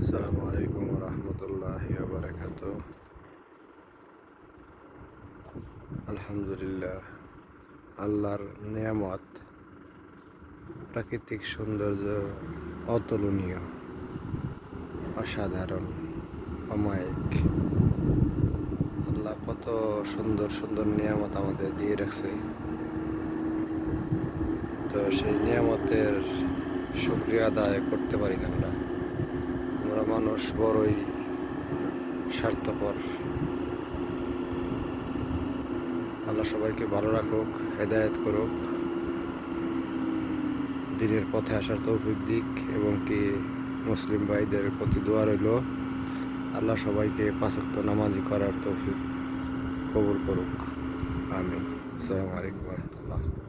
রহমতুল্লাহ বারাকাত আলহামদুলিল্লাহ, আল্লাহর নিয়ামত প্রাকৃতিক সৌন্দর্য অতুলনীয়, অসাধারণ, অমায়িক। আল্লাহ কত সুন্দর সুন্দর নিয়ামত আমাদের দিয়ে রাখছে। তো সেই নিয়ামতের শুক্রিয়া আদায় করতে পারি না আমরা। মানুষ বড়ই স্বার্থপর। আল্লাহ সবাইকে ভালো রাখুক, হেদায়েত করুক। দিনের পথে আসার তৌফিক দিক এবং কি মুসলিম ভাইদের প্রতি দোয়া রইল। আল্লাহ সবাইকে পাঁচক্ত নামাজি করার তৌফিক কবুল করুক। আমিন। আসসালামু আলাইকুম